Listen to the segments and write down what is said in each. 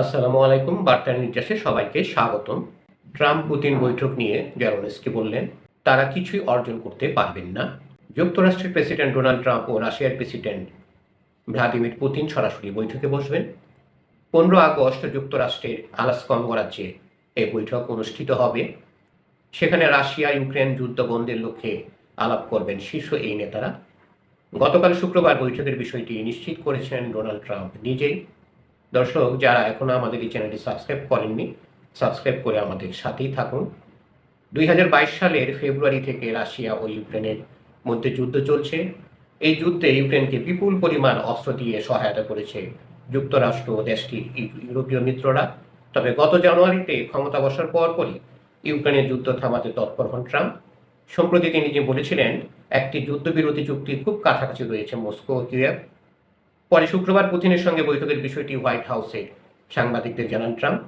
আসসালামু আলাইকুম বার্তার নির্যাসে সবাইকে স্বাগতম। ট্রাম্প পুতিন বৈঠক নিয়ে গ্যারোনেসকে বললেন, তারা কিছুই অর্জন করতে পারবেন না। যুক্তরাষ্ট্রের প্রেসিডেন্ট ডোনাল্ড ট্রাম্প ও রাশিয়ার প্রেসিডেন্ট ভ্লাদিমির পুতিন সরাসরি বৈঠকে বসবেন। পনেরো আগস্ট যুক্তরাষ্ট্রের আলাস্কা অঙ্গরাজ্যে এই বৈঠক অনুষ্ঠিত হবে। সেখানে রাশিয়া, ইউক্রেন যুদ্ধ বন্ধের লক্ষ্যে আলাপ করবেন শীর্ষ এই নেতারা। গতকাল শুক্রবার বৈঠকের বিষয়টি নিশ্চিত করেছেন ডোনাল্ড ট্রাম্প নিজেই। দর্শক, যারা এখনও আমাদের এই চ্যানেলটি সাবস্ক্রাইব করেননি, সাবস্ক্রাইব করে আমাদের সাথেই থাকুন। দুই হাজার বাইশ সালের ফেব্রুয়ারি থেকে রাশিয়া ও ইউক্রেনের মধ্যে যুদ্ধ চলছে। এই যুদ্ধে ইউক্রেনকে বিপুল পরিমাণ অস্ত্র দিয়ে সহায়তা করেছে যুক্তরাষ্ট্র ও দেশটির ইউরোপীয় মিত্ররা। তবে গত জানুয়ারিতে ক্ষমতা বসার পরপরই ইউক্রেনের যুদ্ধ থামাতে তৎপর হন ট্রাম্প। সম্প্রতি তিনি যে বলেছিলেন, একটি যুদ্ধবিরতি চুক্তির খুব কাছাকাছি রয়েছে মস্কো ও কিয়েভ। পরে শুক্রবার পুতিনের সঙ্গে বৈঠকের বিষয়টি হোয়াইট হাউসে সাংবাদিকদের জানান ট্রাম্প।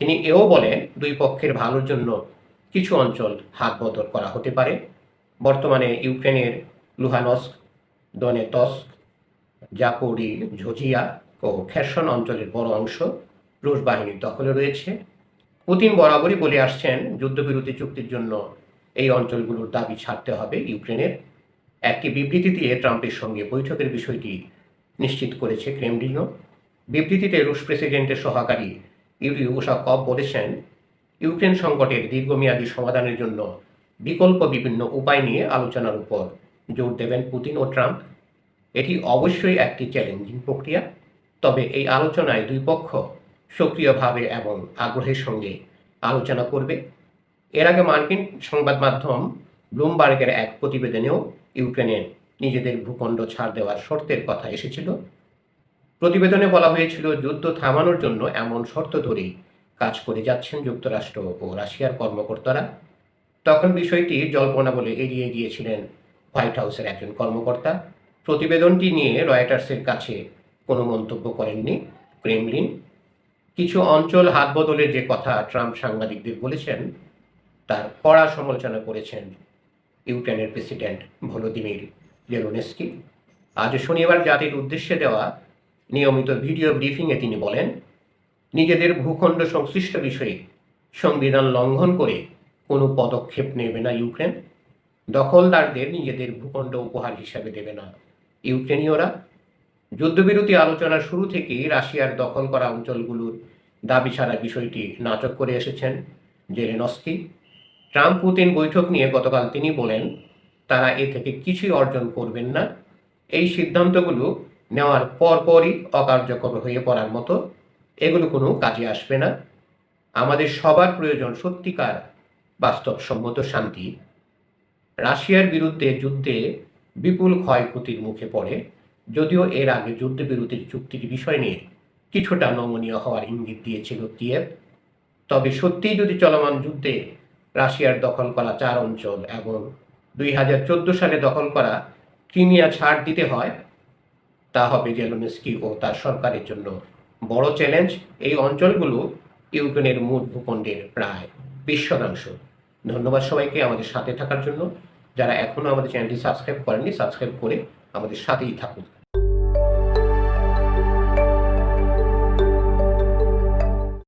তিনি এও বলেন, দুই পক্ষের ভালোর জন্য কিছু অঞ্চল হাত বদল করা হতে পারে। বর্তমানে ইউক্রেনের লুহানস্ক, দনেতস্ক, জাপোরি, ঝোজিয়া ও খেরসন অঞ্চলের বড় অংশ রুশ বাহিনীর দখলে রয়েছে। পুতিন বরাবরই বলে আসছেন, যুদ্ধবিরতি চুক্তির জন্য এই অঞ্চলগুলোর দাবি ছাড়তে হবে ইউক্রেনের। একটি বিবৃতি দিয়ে ট্রাম্পের সঙ্গে বৈঠকের বিষয়টি নিশ্চিত করেছে ক্রেমলিনও বিবৃতিতে রুশ প্রেসিডেন্টের সহকারী ইউরি উশাকভ বলেছেন, ইউক্রেন সংকটের দীর্ঘমেয়াদী সমাধানের জন্য বিকল্প বিভিন্ন উপায় নিয়ে আলোচনার উপর জোর দেবেন পুতিন ও ট্রাম্প। এটি অবশ্যই একটি চ্যালেঞ্জিং প্রক্রিয়া, তবে এই আলোচনায় দুই পক্ষ সক্রিয়ভাবে এবং আগ্রহের সঙ্গে আলোচনা করবে। এর আগে মার্কিন সংবাদ মাধ্যম ব্লুমবার্গের এক প্রতিবেদনেও ইউক্রেনের নিজেদের ভূখণ্ড ছাড় দেওয়ার শর্তের কথা এসেছিল। প্রতিবেদনে বলা হয়েছিল, যুদ্ধ থামানোর জন্য এমন শর্ত ধরেই কাজ করে যাচ্ছেন যুক্তরাষ্ট্র ও রাশিয়ার কর্মকর্তারা। তখন বিষয়টি জল্পনা বলে এড়িয়ে গিয়েছিলেন হোয়াইট হাউসের একজন কর্মকর্তা। প্রতিবেদনটি নিয়ে রয়টার্সের কাছে কোনো মন্তব্য করেননি ক্রেমলিন। কিছু অঞ্চল হাত বদলের যে কথা ট্রাম্প সাংবাদিকদের বলেছেন, তার কড়া সমালোচনা করেছেন ইউক্রেনের প্রেসিডেন্ট ভলোদিমির জেলোনেস্কি আজ শনিবার জাতির উদ্দেশ্যে দেওয়া নিয়মিত ভিডিও ব্রিফিংয়ে তিনি বলেন, নিজেদের ভূখণ্ড সংশ্লিষ্ট বিষয়ে সংবিধান লঙ্ঘন করে কোনো পদক্ষেপ নেবে না ইউক্রেন। দখলদারদের নিজেদের ভূখণ্ড উপহার হিসাবে দেবে না ইউক্রেনীয়রা। যুদ্ধবিরতি আলোচনার শুরু থেকেই রাশিয়ার দখল করা অঞ্চলগুলোর দাবি ছাড়া বিষয়টি নাটক করে এসেছেন জেলেনস্কি। ট্রাম্প পুতিন বৈঠক নিয়ে গতকাল তিনি বলেন তারা এ থেকে কিছুই অর্জন করবেন না। এই সিদ্ধান্তগুলো নেওয়ার পরপরই অকার্যকর হয়ে পড়ার মতো এগুলো কোনো কাজে আসবে না। আমাদের সবার প্রয়োজন সত্যিকার বাস্তবসম্মত শান্তি। রাশিয়ার বিরুদ্ধে যুদ্ধে বিপুল ক্ষয়ক্ষতির মুখে পড়ে, যদিও এর আগে যুদ্ধবিরতির চুক্তির বিষয় নিয়ে কিছুটা নমনীয় হওয়ার ইঙ্গিত দিয়েছিল কিয়েভ। তবে সত্যিই যদি চলমান যুদ্ধে রাশিয়ার দখল করা চার অঞ্চল এবং দুই হাজার চোদ্দ সালে দখল করা ক্রিমিয়া ছাড় দিতে হয়, তা হবে জেলোনেস্কি ও তার সরকারের জন্য বড় চ্যালেঞ্জ। এই অঞ্চলগুলো ইউক্রেনের মূল ভূখণ্ডের প্রায় বিশ শতাংশ। ধন্যবাদ সবাইকে আমাদের সাথে থাকার জন্য। যারা এখনও আমাদের চ্যানেলটি সাবস্ক্রাইব করেননি, সাবস্ক্রাইব করে আমাদের সাথেই থাকুন।